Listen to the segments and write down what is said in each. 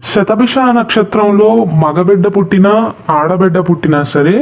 శతభిష నక్షత్రంలో మగబిడ్డ పుట్టినా ఆడబిడ్డ పుట్టినా సరే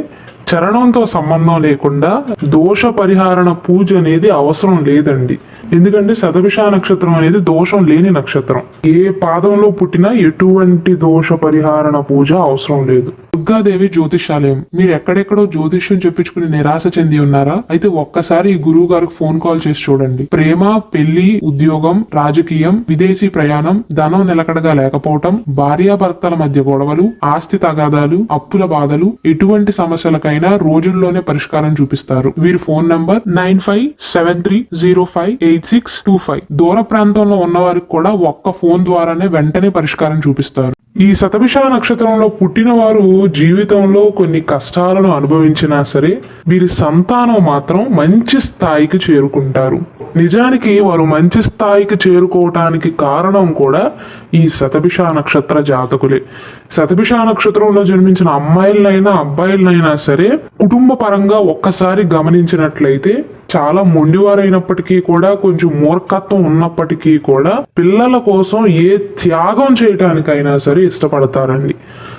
చరణంతో సంబంధం లేకుండా దోష పరిహారణ పూజ అనేది అవసరం లేదండి. ఎందుకంటే శతభిష నక్షత్రం అనేది దోషం లేని నక్షత్రం. ఏ పాదంలో పుట్టినా ఎటువంటి దోష పరిహారణ పూజ అవసరం లేదు. దుర్గాదేవి జ్యోతిషాలయం మీరు ఎక్కడెక్కడో జ్యోతిష్యం చెప్పించుకుని నిరాశ చెంది ఉన్నారా? అయితే ఒక్కసారి ఈ గురువు గారికి ఫోన్ కాల్ చేసి చూడండి. ప్రేమ పెళ్ళి ఉద్యోగం రాజకీయం విదేశీ ప్రయాణం ధనం నిలకడగా లేకపోవటం భార్యాభర్తల మధ్య గొడవలు ఆస్తి తగాదాలు అప్పుల బాధలు ఎటువంటి సమస్యలకైనా రోజుల్లోనే పరిష్కారం చూపిస్తారు. వీరి phone number nine five seven three zero five eight six two five. దూర ప్రాంతంలో ఉన్న వారికి కూడా ఒక్క ఫోన్ ద్వారానే వెంటనే పరిష్కారం చూపిస్తారు. ఈ శతభిష నక్షత్రంలో పుట్టిన వారు జీవితంలో కొన్ని కష్టాలను అనుభవించినా సరే వీరి సంతానం మాత్రం మంచి స్థాయికి చేరుకుంటారు. నిజానికి వారు మంచి స్థాయికి చేరుకోవటానికి కారణం కూడా ఈ శతభిష నక్షత్ర జాతకులే. శతభిష నక్షత్రంలో జన్మించిన అమ్మాయిలనైనా అబ్బాయిలనైనా సరే కుటుంబ పరంగా ఒక్కసారి గమనించినట్లయితే చాలా మొండివారైనప్పటికీ కూడా కొంచెం మూర్ఖత్వం ఉన్నప్పటికీ కూడా పిల్లల కోసం ఏ త్యాగం చేయటానికైనా సరే ఇష్టపడతారండి.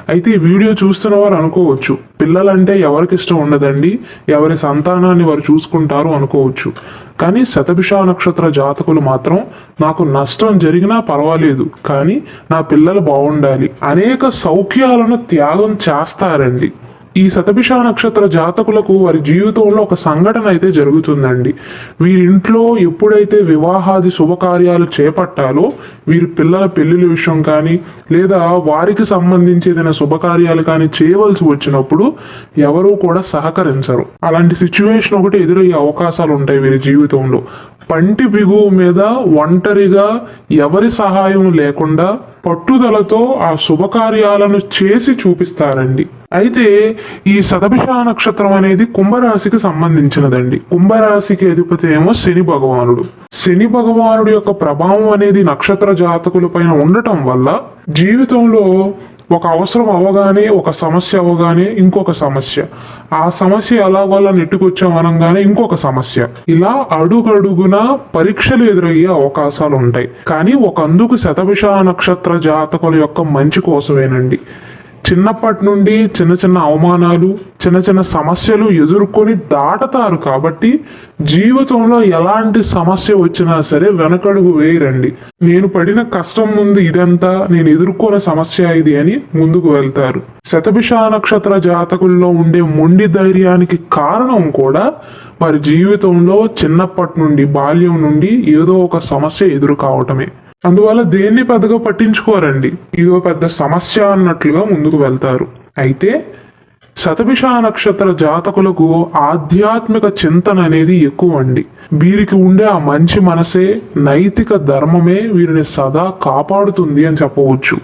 అయితే ఈ వీడియో చూస్తున్న వారు అనుకోవచ్చు పిల్లలంటే ఎవరికి ఇష్టం ఉండదండి ఎవరి సంతానాన్ని వారు చూసుకుంటారు అనుకోవచ్చు. కానీ శతభిష నక్షత్ర జాతకులు మాత్రం నాకు నష్టం జరిగినా పర్వాలేదు కానీ నా పిల్లలు బాగుండాలి అనేక సౌఖ్యాలను త్యాగం చేస్తారండి. ఈ శతభిష నక్షత్ర జాతకులకు వారి జీవితంలో ఒక సంఘటన అయితే జరుగుతుందండి. వీరింట్లో ఎప్పుడైతే వివాహాది శుభకార్యాలు చేపట్టాలో వీరి పిల్లల పెళ్ళిళ్ళ విషయం కానీ లేదా వారికి సంబంధించి ఏదైనా శుభకార్యాలు కానీ చేయవలసి వచ్చినప్పుడు ఎవరూ కూడా సహకరించరు. అలాంటి సిచ్యువేషన్ ఒకటి ఎదురయ్యే అవకాశాలు ఉంటాయి వీరి జీవితంలో. పంటి బిగువు మీద ఒంటరిగా ఎవరి సహాయం లేకుండా పట్టుదలతో ఆ శుభకార్యాలను చేసి చూపిస్తారండి. అయితే ఈ శతభిష నక్షత్రం అనేది కుంభరాశికి సంబంధించినదండి. కుంభరాశికి అధిపతి ఏమో శని భగవానుడు. శని భగవానుడి యొక్క ప్రభావం అనేది నక్షత్ర జాతకుల పైన ఉండటం వల్ల జీవితంలో ఒక అవసరం అవగానే ఒక సమస్య అవగానే ఇంకొక సమస్య. ఆ సమస్య ఎలాగోలా నెట్టుకొచ్చాం అనగానే ఇంకొక సమస్య. ఇలా అడుగడుగున పరీక్షలు ఎదురయ్యే అవకాశాలు ఉంటాయి కానీ ఒక అందుకు శతభిష నక్షత్ర జాతకుల యొక్క మంచి కోసమేనండి. చిన్నప్పటి నుండి చిన్న చిన్న అవమానాలు చిన్న చిన్న సమస్యలు ఎదుర్కొని దాటతారు కాబట్టి జీవితంలో ఎలాంటి సమస్య వచ్చినా సరే వెనకడుగు వేయరండి. నేను పడిన కష్టం ముందు ఇదంతా నేను ఎదుర్కొన్న సమస్య ఇది అని ముందుకు వెళ్తారు. శతభిష నక్షత్ర జాతకుల్లో ఉండే మొండి ధైర్యానికి కారణం కూడా వారి జీవితంలో చిన్నప్పటి నుండి బాల్యం నుండి ఏదో ఒక సమస్య ఎదురు కావటమే అందువల్ల దేన్ని పెద్దగా పట్టించుకోరండి? ఇదో పెద్ద సమస్య అన్నట్లుగా ముందుకు వెళ్తారు. అయితే శతభిష నక్షత్ర జాతకులకు ఆధ్యాత్మిక చింతన అనేది ఎక్కువ అండి వీరికి ఉండే ఆ మంచి మనసే నైతిక ధర్మమే వీరిని సదా కాపాడుతుంది అని చెప్పవచ్చు.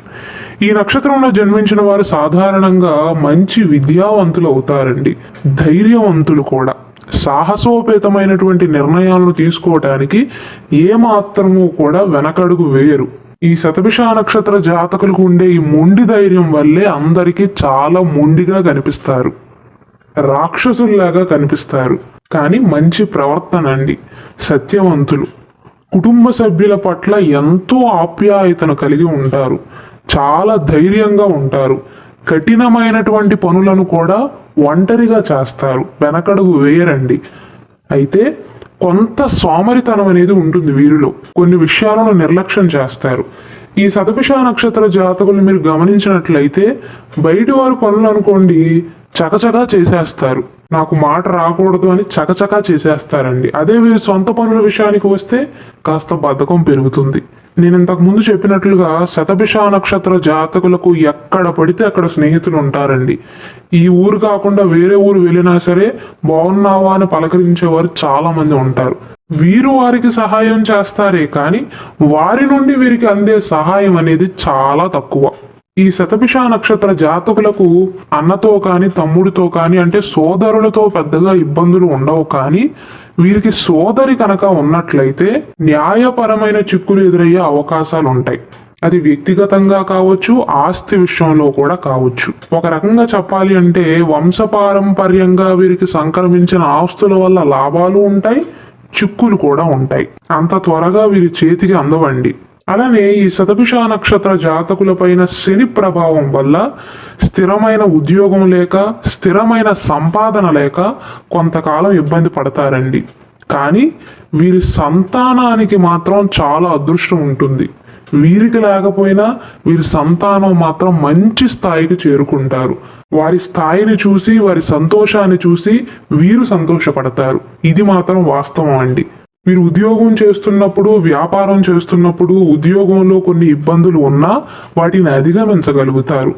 ఈ నక్షత్రంలో జన్మించిన వారు సాధారణంగా మంచి విద్యావంతులు అవుతారండి. ధైర్యవంతులు కూడా. సాహసోపేతమైనటువంటి నిర్ణయాలను తీసుకోవటానికి ఏమాత్రము కూడా వెనకడుగు వేయరు. ఈ శతభిష నక్షత్ర జాతకులకు ఉండే ఈ మొండి ధైర్యం వల్లే అందరికీ చాలా మొండిగా కనిపిస్తారు. రాక్షసుల్లాగా కనిపిస్తారు. కానీ మంచి ప్రవర్తన అండి సత్యవంతులు. కుటుంబ సభ్యుల పట్ల ఎంతో ఆప్యాయతను కలిగి ఉంటారు. చాలా ధైర్యంగా ఉంటారు. కఠినమైనటువంటి పనులను కూడా ఒంటరిగా చేస్తారు. వెనకడుగు వేయరండి. అయితే కొంత సోమరితనం అనేది ఉంటుంది వీరిలో. కొన్ని విషయాలను నిర్లక్ష్యం చేస్తారు. ఈ సతపిష నక్షత్ర జాతకులు మీరు గమనించినట్లయితే బయటి వారి పనులు అనుకోండి చకచకా చేసేస్తారు. నాకు మాట రాకూడదు అని చకచకా చేసేస్తారండి. అదే వీరి సొంత పనుల విషయానికి వస్తే కాస్త బద్ధకం పెరుగుతుంది. నేను ఇంతకు ముందు చెప్పినట్లుగా శతభిష నక్షత్ర జాతకులకు ఎక్కడ పడితే అక్కడ స్నేహితులు ఉంటారండి. ఈ ఊరు కాకుండా వేరే ఊరు వెళ్ళినా సరే బాగున్నావా అని పలకరించేవారు చాలా మంది ఉంటారు. వీరు వారికి సహాయం చేస్తారే కానీ వారి నుండి వీరికి అందే సహాయం అనేది చాలా తక్కువ. ఈ శతభిష నక్షత్ర జాతకులకు అన్నతో కానీ తమ్ముడితో కానీ అంటే సోదరులతో పెద్దగా ఇబ్బందులు ఉండవు కానీ వీరికి సోదరి కనుక ఉన్నట్లయితే న్యాయపరమైన చిక్కులు ఎదురయ్యే అవకాశాలు ఉంటాయి. అది వ్యక్తిగతంగా కావచ్చు ఆస్తి విషయంలో కూడా కావచ్చు. ఒక రకంగా చెప్పాలి అంటే వంశపారంపర్యంగా వీరికి సంక్రమించిన ఆస్తుల వల్ల లాభాలు ఉంటాయి చిక్కులు కూడా ఉంటాయి. అంత త్వరగా వీరి చేతికి అందవండి. అలానే ఈ శతభిష నక్షత్ర జాతకులపైన శని ప్రభావం వల్ల స్థిరమైన ఉద్యోగం లేక స్థిరమైన సంపాదన లేక కొంతకాలం ఇబ్బంది పడతారండి. కానీ వీరి సంతానానికి మాత్రం చాలా అదృష్టం ఉంటుంది. వీరికి లేకపోయినా వీరి సంతానం మాత్రం మంచి స్థాయికి చేరుకుంటారు. వారి స్థాయిని చూసి వారి సంతోషాన్ని చూసి వీరు సంతోషపడతారు. ఇది మాత్రం వాస్తవం అండి. మీరు ఉద్యోగం చేస్తున్నప్పుడు వ్యాపారం చేస్తున్నప్పుడు ఉద్యోగంలో కొన్ని ఇబ్బందులు ఉన్నా వాటిని అధిగమించగలుగుతారు.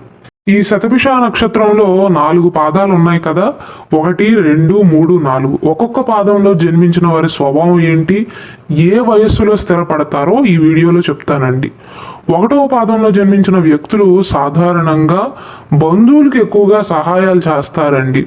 ఈ శతభిష నక్షత్రంలో నాలుగు పాదాలు ఉన్నాయి కదా? ఒకటి రెండు మూడు నాలుగు. ఒక్కొక్క పాదంలో జన్మించిన వారి స్వభావం ఏంటి? ఏ వయస్సులో స్థిరపడతారో ఈ వీడియోలో చెప్తానండి. ఒకటవ పాదంలో జన్మించిన వ్యక్తులు సాధారణంగా బంధువులకు ఎక్కువగా సహాయాలు చేస్తారండి.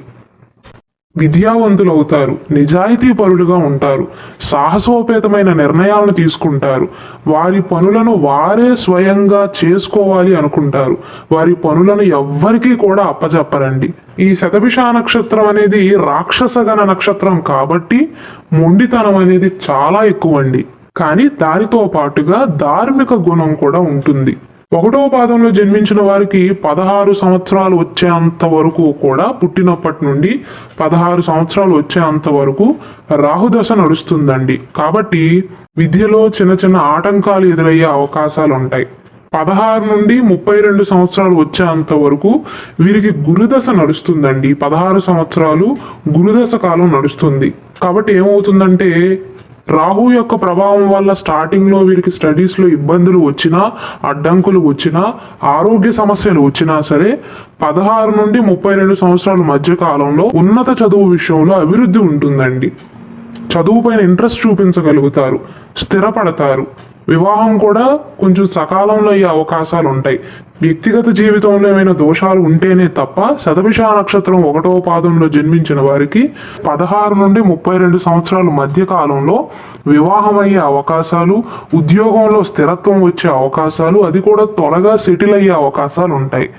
విద్యావంతులు అవుతారు నిజాయితీ పరులుగా ఉంటారు. సాహసోపేతమైన నిర్ణయాలను తీసుకుంటారు. వారి పనులను వారే స్వయంగా చేసుకోవాలి అనుకుంటారు. వారి పనులను ఎవ్వరికీ కూడా అప్పచెప్పరండి ఈ శతభిష నక్షత్రం అనేది రాక్షసగణ నక్షత్రం కాబట్టి మొండితనం అనేది చాలా ఎక్కువ అండి కానీ దానితో పాటుగా ధార్మిక గుణం కూడా ఉంటుంది. ఒకటో పాదంలో జన్మించిన వారికి పదహారు సంవత్సరాలు వచ్చేంత వరకు కూడా పుట్టినప్పటి నుండి పదహారు సంవత్సరాలు వచ్చేంత వరకు రాహుదశ నడుస్తుందండి. కాబట్టి విద్యలో చిన్న చిన్న ఆటంకాలు ఎదురయ్యే అవకాశాలు ఉంటాయి. పదహారు నుండి ముప్పై రెండు సంవత్సరాలు వచ్చేంత వరకు వీరికి గురుదశ నడుస్తుందండి. పదహారు సంవత్సరాలు గురుదశ కాలం నడుస్తుంది. కాబట్టి ఏమవుతుందంటే రాహు యొక్క ప్రభావం వల్ల స్టార్టింగ్లో వీరికి స్టడీస్లో ఇబ్బందులు వచ్చినా అడ్డంకులు వచ్చినా ఆరోగ్య సమస్యలు వచ్చినా సరే పదహారు నుండి ముప్పై రెండు సంవత్సరాల మధ్య కాలంలో ఉన్నత చదువు విషయంలో అభివృద్ధి ఉంటుందండి. చదువు పైన ఇంట్రెస్ట్ చూపించగలుగుతారు స్థిరపడతారు. వివాహం కూడా కొంచెం సకాలంలో అయ్యే అవకాశాలు ఉంటాయి. వ్యక్తిగత జీవితంలో ఏమైనా దోషాలు ఉంటేనే తప్ప శతభిష నక్షత్రం ఒకటవ పాదంలో జన్మించిన వారికి పదహారు నుండి ముప్పై రెండు సంవత్సరాల మధ్య కాలంలో వివాహం అయ్యే అవకాశాలు ఉద్యోగంలో స్థిరత్వం వచ్చే అవకాశాలు అది కూడా త్వరగా సెటిల్ అయ్యే అవకాశాలు ఉంటాయి.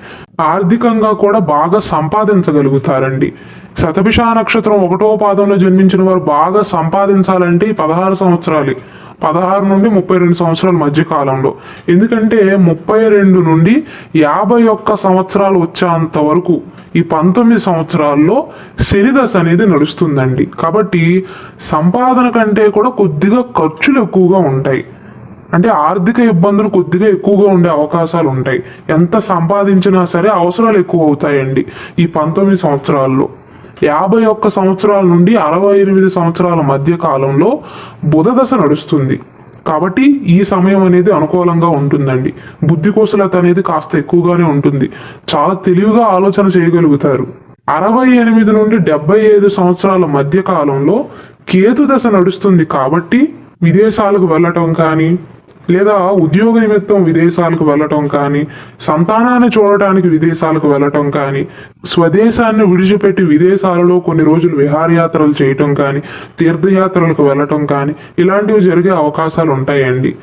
ఆర్థికంగా కూడా బాగా సంపాదించగలుగుతారండి. శతభిష నక్షత్రం ఒకటో పాదంలో జన్మించిన వారు బాగా సంపాదించాలంటే పదహారు సంవత్సరాలు. పదహారు నుండి ముప్పై రెండు సంవత్సరాల మధ్య కాలంలో. ఎందుకంటే ముప్పై రెండు నుండి యాభై ఒక్క సంవత్సరాలు వచ్చేంత వరకు ఈ పంతొమ్మిది సంవత్సరాల్లో శనిదశ అనేది నడుస్తుందండి. కాబట్టి సంపాదన కంటే కూడా కొద్దిగా ఖర్చులు ఎక్కువగా ఉంటాయి. అంటే ఆర్థిక ఇబ్బందులు కొద్దిగా ఎక్కువగా ఉండే అవకాశాలు ఉంటాయి. ఎంత సంపాదించినా సరే అవసరాలు ఎక్కువ అవుతాయండి ఈ పంతొమ్మిది సంవత్సరాల్లో. యాభై ఒక్క సంవత్సరాల నుండి అరవై ఎనిమిది సంవత్సరాల మధ్య కాలంలో బుధ దశ నడుస్తుంది. కాబట్టి ఈ సమయం అనేది అనుకూలంగా ఉంటుందండి. బుద్ధి కోసలత అనేది కాస్త ఎక్కువగానే ఉంటుంది. చాలా తెలివిగా ఆలోచన చేయగలుగుతారు. అరవై ఎనిమిది నుండి డెబ్బై ఐదు సంవత్సరాల మధ్య కాలంలో కేతు దశ నడుస్తుంది కాబట్టి విదేశాలకు వెళ్ళటం కానీ లేదా ఉద్యోగ నిమిత్తం విదేశాలకు వెళ్ళటం కానీ సంతానాన్ని చూడటానికి విదేశాలకు వెళ్ళటం కానీ స్వదేశాన్ని విడిచిపెట్టి విదేశాలలో కొన్ని రోజులు విహారయాత్రలు చేయటం కానీ తీర్థయాత్రలకు వెళ్ళటం కానీ ఇలాంటివి జరిగే అవకాశాలు ఉంటాయండి.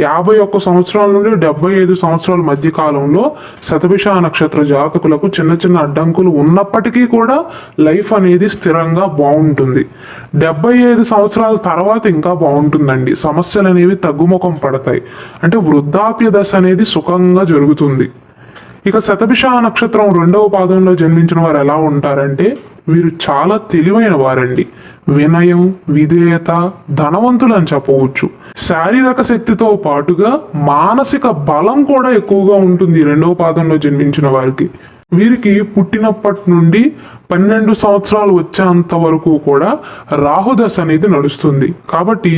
యాభై ఒక్క సంవత్సరాల నుండి డెబ్బై ఐదు సంవత్సరాల మధ్య కాలంలో శతభిష నక్షత్ర జాతకులకు చిన్న చిన్న అడ్డంకులు ఉన్నప్పటికీ కూడా లైఫ్ అనేది స్థిరంగా బాగుంటుంది. డెబ్బై ఐదు సంవత్సరాల తర్వాత ఇంకా బాగుంటుందండి. సమస్యలు అనేవి తగ్గుముఖం పడతాయి. అంటే వృద్ధాప్య దశ అనేది సుఖంగా జరుగుతుంది. ఇక శతభిష నక్షత్రం రెండవ పాదంలో జన్మించిన వారు ఎలా ఉంటారంటే వీరు చాలా తెలివైన వారండి. వినయం విధేయత ధనవంతులు అని చెప్పవచ్చు. శారీరక శక్తితో పాటుగా మానసిక బలం కూడా ఎక్కువగా ఉంటుంది రెండవ పాదంలో జన్మించిన వారికి. వీరికి పుట్టినప్పటి నుండి పన్నెండు సంవత్సరాలు వచ్చేంత వరకు కూడా రాహుదశ అనేది నడుస్తుంది. కాబట్టి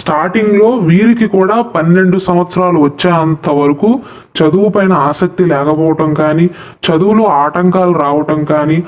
స్టార్టింగ్లో వీరికి కూడా పన్నెండు సంవత్సరాలు వచ్చేంత వరకు చదువు పైన ఆసక్తి లేకపోవటం కానీ చదువులో ఆటంకాలు రావటం కానీ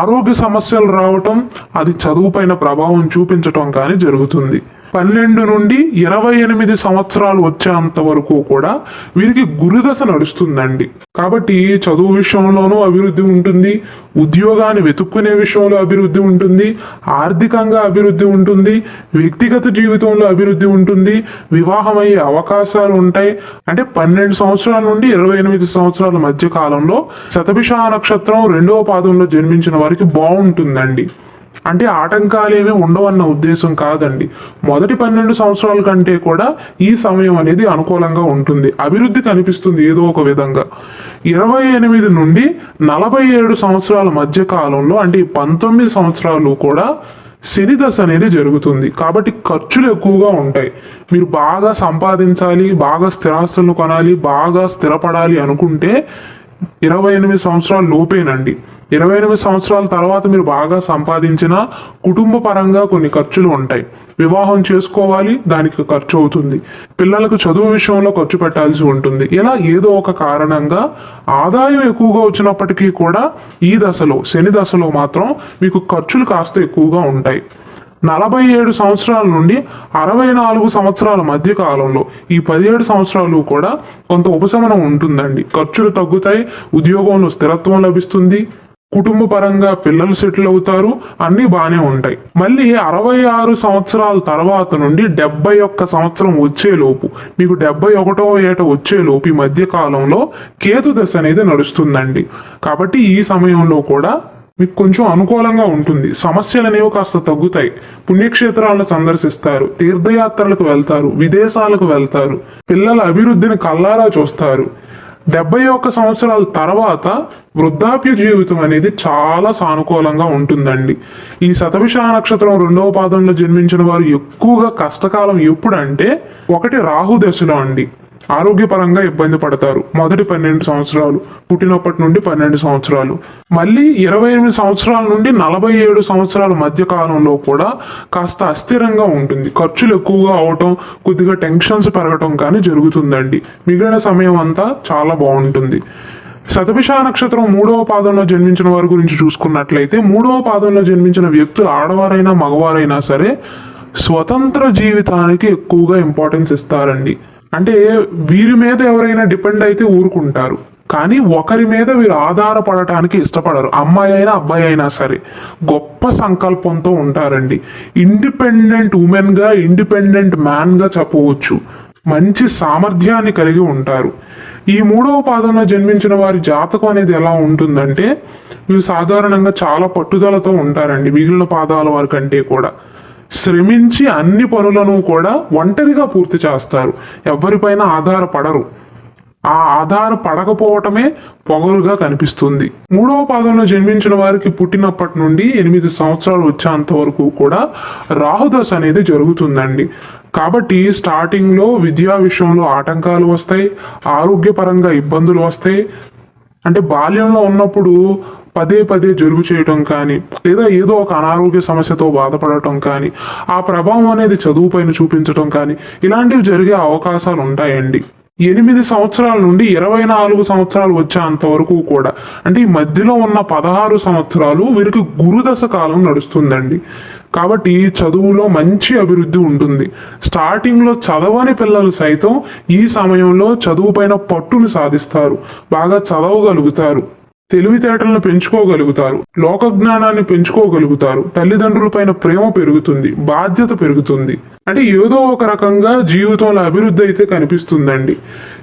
ఆరోగ్య సమస్యలు రావటం అది చదువు పైన ప్రభావం చూపించటం కానీ జరుగుతుంది. పన్నెండు నుండి ఇరవై ఎనిమిది సంవత్సరాలు వచ్చేంత వరకు కూడా వీరికి గురుదశ నడుస్తుందండి. కాబట్టి చదువు విషయంలోనూ అభివృద్ధి ఉంటుంది ఉద్యోగాన్ని వెతుక్కునే విషయంలో అభివృద్ధి ఉంటుంది ఆర్థికంగా అభివృద్ధి ఉంటుంది వ్యక్తిగత జీవితంలో అభివృద్ధి ఉంటుంది వివాహం అయ్యే అవకాశాలు ఉంటాయి. అంటే పన్నెండు సంవత్సరాల నుండి ఇరవై ఎనిమిది సంవత్సరాల మధ్య కాలంలో శతభిష నక్షత్రం రెండవ పాదంలో జన్మించిన వారికి బాగుంటుందండి. అంటే ఆటంకాలు ఏమీ ఉండవన్న ఉద్దేశం కాదండి. మొదటి పన్నెండు సంవత్సరాల కంటే కూడా ఈ సమయం అనేది అనుకూలంగా ఉంటుంది. అభివృద్ధి కనిపిస్తుంది ఏదో ఒక విధంగా. ఇరవై ఎనిమిది నుండి నలభై ఏడు సంవత్సరాల మధ్య కాలంలో అంటే ఈ పంతొమ్మిది సంవత్సరాలు కూడా శని దశ అనేది జరుగుతుంది. కాబట్టి ఖర్చులు ఎక్కువగా ఉంటాయి. మీరు బాగా సంపాదించాలి బాగా స్థిరాస్తులను కొనాలి బాగా స్థిరపడాలి అనుకుంటే ఇరవై ఎనిమిది సంవత్సరాల లోపేనండి. ఇరవై ఎనిమిది సంవత్సరాల తర్వాత మీరు బాగా సంపాదించిన కుటుంబ పరంగా కొన్ని ఖర్చులు ఉంటాయి. వివాహం చేసుకోవాలి దానికి ఖర్చు అవుతుంది. పిల్లలకు చదువు విషయంలో ఖర్చు పెట్టాల్సి ఉంటుంది. ఇలా ఏదో ఒక కారణంగా ఆదాయం ఎక్కువగా వచ్చినప్పటికీ కూడా ఈ దశలో శని దశలో మాత్రం మీకు ఖర్చులు కాస్త ఎక్కువగా ఉంటాయి. నలభై ఏడు సంవత్సరాల నుండి అరవై నాలుగు సంవత్సరాల మధ్య కాలంలో ఈ పదిహేడు సంవత్సరాలు కూడా కొంత ఉపశమనం ఉంటుందండి. ఖర్చులు తగ్గుతాయి ఉద్యోగంలో స్థిరత్వం లభిస్తుంది కుటుంబ పరంగా పిల్లలు సెటిల్ అవుతారు అన్నీ బాగానే ఉంటాయి. మళ్ళీ అరవై ఆరు సంవత్సరాల తర్వాత నుండి డెబ్బై ఒక్క సంవత్సరం వచ్చేలోపు మీకు డెబ్బై ఒకటో ఏట వచ్చేలోపు ఈ మధ్య కాలంలో కేతు దశ అనేది నడుస్తుందండి. కాబట్టి ఈ సమయంలో కూడా మీకు కొంచెం అనుకూలంగా ఉంటుంది. సమస్యలు అనేవి కాస్త తగ్గుతాయి. పుణ్యక్షేత్రాలను సందర్శిస్తారు తీర్థయాత్రలకు వెళ్తారు విదేశాలకు వెళ్తారు పిల్లల అభివృద్ధిని కల్లారా చూస్తారు. డెబ్బై ఒక్క సంవత్సరాల తర్వాత వృద్ధాప్య జీవితం అనేది చాలా సానుకూలంగా ఉంటుందండి. ఈ శతభిష నక్షత్రం రెండవ పాదంలో జన్మించిన వారు ఎక్కువగా కష్టకాలం ఎప్పుడంటే ఒకటి రాహు దశలో అండి. ఆరోగ్యపరంగా ఇబ్బంది పడతారు. మొదటి పన్నెండు సంవత్సరాలు పుట్టినప్పటి నుండి పన్నెండు సంవత్సరాలు. మళ్ళీ ఇరవై ఎనిమిది సంవత్సరాల నుండి నలభై ఏడు సంవత్సరాల మధ్య కాలంలో కూడా కాస్త అస్థిరంగా ఉంటుంది. ఖర్చులు ఎక్కువగా అవటం కొద్దిగా టెన్షన్స్ పెరగటం కానీ జరుగుతుందండి. మిగిలిన సమయం అంతా చాలా బాగుంటుంది. శతభిష నక్షత్రం మూడవ పాదంలో జన్మించిన వారి గురించి చూసుకున్నట్లయితే మూడవ పాదంలో జన్మించిన వ్యక్తులు ఆడవారైనా మగవారైనా సరే స్వతంత్ర జీవితానికి ఎక్కువగా ఇంపార్టెన్స్ ఇస్తారండి. అంటే వీరి మీద ఎవరైనా డిపెండ్ అయితే ఊరుకుంటారు. కానీ ఒకరి మీద వీరు ఆధారపడటానికి ఇష్టపడరు. అమ్మాయి అయినా అబ్బాయి అయినా సరే గొప్ప సంకల్పంతో ఉంటారండి. ఇండిపెండెంట్ ఉమెన్గా ఇండిపెండెంట్ మ్యాన్గా చెప్పవచ్చు. మంచి సామర్థ్యాన్ని కలిగి ఉంటారు. ఈ మూడవ పాదంలో జన్మించిన వారి జాతకం అనేది ఎలా ఉంటుందంటే వీళ్ళు సాధారణంగా చాలా పట్టుదలతో ఉంటారండి. మిగిలిన పాదాల వారి కంటే కూడా. శ్రమించి అన్ని పనులను కూడా ఒంటరిగా పూర్తి చేస్తారు. ఎవరిపైన ఆధారపడరు. ఆ ఆధార పడకపోవటమే పొగరుగా కనిపిస్తుంది. మూడవ పాదంలో జన్మించిన వారికి పుట్టినప్పటి నుండి ఎనిమిది సంవత్సరాలు వచ్చేంత వరకు కూడా రాహుదశ అనేది జరుగుతుందండి. కాబట్టి స్టార్టింగ్లో విద్యా విషయంలో ఆటంకాలు వస్తాయి ఆరోగ్యపరంగా ఇబ్బందులు వస్తాయి. అంటే బాల్యంలో ఉన్నప్పుడు పదే పదే జలుబు చేయటం కానీ లేదా ఏదో ఒక అనారోగ్య సమస్యతో బాధపడటం కానీ ఆ ప్రభావం అనేది చదువుపైన చూపించటం కానీ ఇలాంటివి జరిగే అవకాశాలు ఉంటాయండి. ఎనిమిది సంవత్సరాల నుండి ఇరవై నాలుగు సంవత్సరాలు వచ్చేంత వరకు కూడా అంటే ఈ మధ్యలో ఉన్న పదహారు సంవత్సరాలు వీరికి గురుదశ కాలం నడుస్తుందండి. కాబట్టి చదువులో మంచి అభివృద్ధి ఉంటుంది. స్టార్టింగ్లో చదవని పిల్లలు సైతం ఈ సమయంలో చదువుపైన పట్టును సాధిస్తారు. బాగా చదవగలుగుతారు. తెలివితేటలను పెంచుకోగలుగుతారు లోక జ్ఞానాన్ని పెంచుకోగలుగుతారు తల్లిదండ్రులపైన ప్రేమ పెరుగుతుంది బాధ్యత పెరుగుతుంది. అంటే ఏదో ఒక రకంగా జీవితంలో అభివృద్ధి అయితే కనిపిస్తుందండి.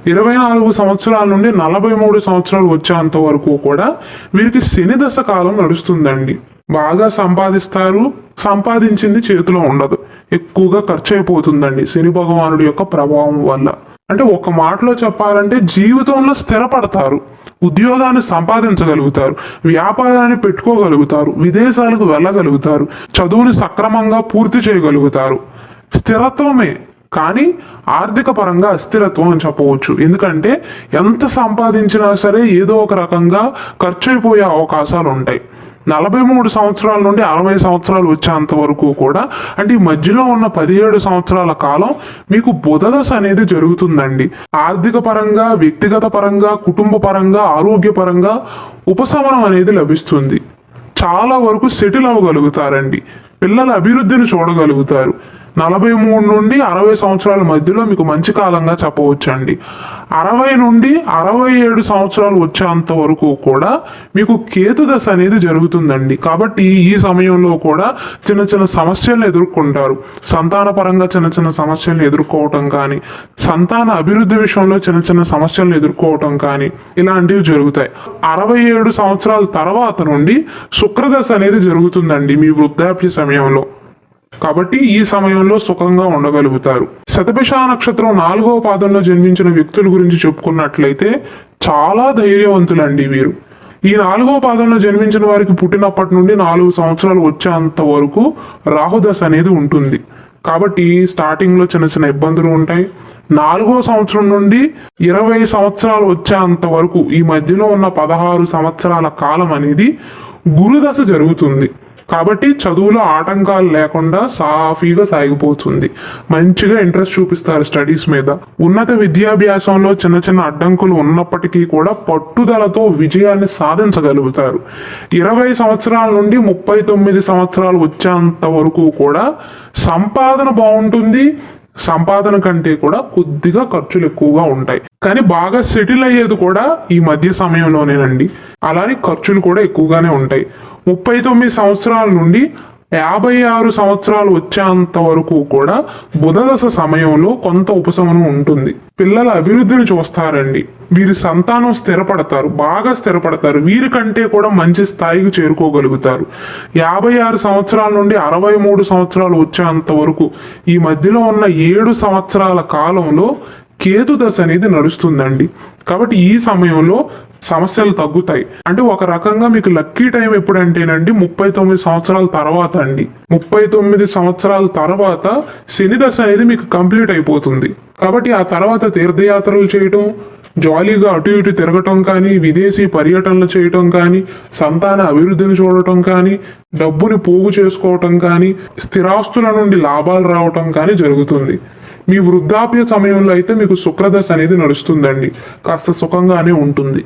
ఇరవై నాలుగు సంవత్సరాల నుండి నలభై మూడు సంవత్సరాలు వచ్చేంత వరకు కూడా వీరికి శని దశ కాలం నడుస్తుందండి. బాగా సంపాదిస్తారు సంపాదించింది చేతిలో ఉండదు. ఎక్కువగా ఖర్చు అయిపోతుందండి శని భగవానుడి యొక్క ప్రభావం వల్ల. అంటే ఒక మాటలో చెప్పాలంటే జీవితంలో స్థిరపడతారు. ఉద్యోగాన్ని సంపాదించగలుగుతారు వ్యాపారాన్ని పెట్టుకోగలుగుతారు విదేశాలకు వెళ్ళగలుగుతారు చదువుని సక్రమంగా పూర్తి చేయగలుగుతారు. స్థిరత్వమే కానీ ఆర్థిక పరంగా అస్థిరత్వం అని చెప్పవచ్చు. ఎందుకంటే ఎంత సంపాదించినా సరే ఏదో ఒక రకంగా ఖర్చు అయిపోయే అవకాశాలు ఉంటాయి. నలభై మూడు సంవత్సరాల నుండి అరవై సంవత్సరాలు వచ్చేంత వరకు కూడా అంటే ఈ మధ్యలో ఉన్న పదిహేడు సంవత్సరాల కాలం మీకు బుధదశ అనేది జరుగుతుందండి. ఆర్థిక పరంగా వ్యక్తిగత పరంగా కుటుంబ పరంగా ఆరోగ్య పరంగా ఉపశమనం అనేది లభిస్తుంది. చాలా వరకు సెటిల్ అవ్వగలుగుతారండి. పిల్లల అభివృద్ధిని చూడగలుగుతారు. నలభై మూడు నుండి అరవై సంవత్సరాల మధ్యలో మీకు మంచి కాలంగా చెప్పవచ్చండి. అరవై నుండి అరవై ఏడు సంవత్సరాలు వచ్చేంత వరకు కూడా మీకు కేతు దశ అనేది జరుగుతుందండి. కాబట్టి ఈ సమయంలో కూడా చిన్న చిన్న సమస్యలను ఎదుర్కొంటారు. సంతాన పరంగా చిన్న చిన్న సమస్యలను ఎదుర్కోవటం కానీ సంతాన అభివృద్ధి విషయంలో చిన్న చిన్న సమస్యలను ఎదుర్కోవటం కానీ ఇలాంటివి జరుగుతాయి. అరవై ఏడు సంవత్సరాల తర్వాత నుండి శుక్రదశ అనేది జరుగుతుందండి మీ వృద్ధాప్య సమయంలో. కాబట్టి ఈ సమయంలో సుఖంగా ఉండగలుగుతారు. శతభిష నక్షత్రం నాలుగవ పాదంలో జన్మించిన వ్యక్తుల గురించి చెప్పుకున్నట్లయితే చాలా ధైర్యవంతులండి వీరు. ఈ నాలుగవ పాదంలో జన్మించిన వారికి పుట్టినప్పటి నుండి నాలుగు సంవత్సరాలు వచ్చేంత వరకు రాహుదశ అనేది ఉంటుంది. కాబట్టి స్టార్టింగ్లో చిన్న చిన్న ఇబ్బందులు ఉంటాయి. నాలుగో సంవత్సరం నుండి ఇరవై సంవత్సరాలు వచ్చేంత వరకు ఈ మధ్యలో ఉన్న పదహారు సంవత్సరాల కాలం అనేది గురుదశ జరుగుతుంది. కాబట్టి చదువులో ఆటంకాలు లేకుండా సాఫీగా సాగిపోతుంది. మంచిగా ఇంట్రెస్ట్ చూపిస్తారు స్టడీస్ మీద. ఉన్నత విద్యాభ్యాసంలో చిన్న చిన్న అడ్డంకులు ఉన్నప్పటికీ కూడా పట్టుదలతో విజయాన్ని సాధించగలుగుతారు. ఇరవై సంవత్సరాల నుండి ముప్పై తొమ్మిది సంవత్సరాలు వచ్చేంత వరకు కూడా సంపాదన బాగుంటుంది. సంపాదన కంటే కూడా కొద్దిగా ఖర్చులు ఎక్కువగా ఉంటాయి. కానీ బాగా సెటిల్ అయ్యేది కూడా ఈ మధ్య సమయంలోనేనండి. అలానే ఖర్చులు కూడా ఎక్కువగానే ఉంటాయి. ముప్పై తొమ్మిది సంవత్సరాల నుండి యాభై ఆరు సంవత్సరాలు వచ్చేంత వరకు కూడా బుధదశ సమయంలో కొంత ఉపశమనం ఉంటుంది. పిల్లల అభివృద్ధిని చూస్తారండి. వీరి సంతానం స్థిరపడతారు బాగా స్థిరపడతారు. వీరికంటే కూడా మంచి స్థాయికి చేరుకోగలుగుతారు. యాభై ఆరు సంవత్సరాల నుండి అరవై మూడు సంవత్సరాలు వచ్చేంత వరకు ఈ మధ్యలో ఉన్న ఏడు సంవత్సరాల కాలంలో కేతు దశ అనేది నడుస్తుందండి. కాబట్టి ఈ సమయంలో సమస్యలు తగ్గుతాయి. అంటే ఒక రకంగా మీకు లక్కీ టైం ఎప్పుడంటేనండి ముప్పై తొమ్మిది సంవత్సరాల తర్వాత అండి. ముప్పై తొమ్మిది సంవత్సరాల తర్వాత శని దశ అనేది మీకు కంప్లీట్ అయిపోతుంది. కాబట్టి ఆ తర్వాత తీర్థయాత్రలు చేయటం జాలీగా అటు ఇటు తిరగటం కానీ విదేశీ పర్యటనలు చేయటం కానీ సంతాన అభివృద్ధిని చూడటం కానీ డబ్బుని పోగు చేసుకోవటం కానీ స్థిరాస్తుల నుండి లాభాలు రావటం కానీ జరుగుతుంది. మీ వృద్ధాప్య సమయంలో అయితే మీకు శుక్రదశ అనేది నడుస్తుందండి. కాస్త సుఖంగానే ఉంటుంది.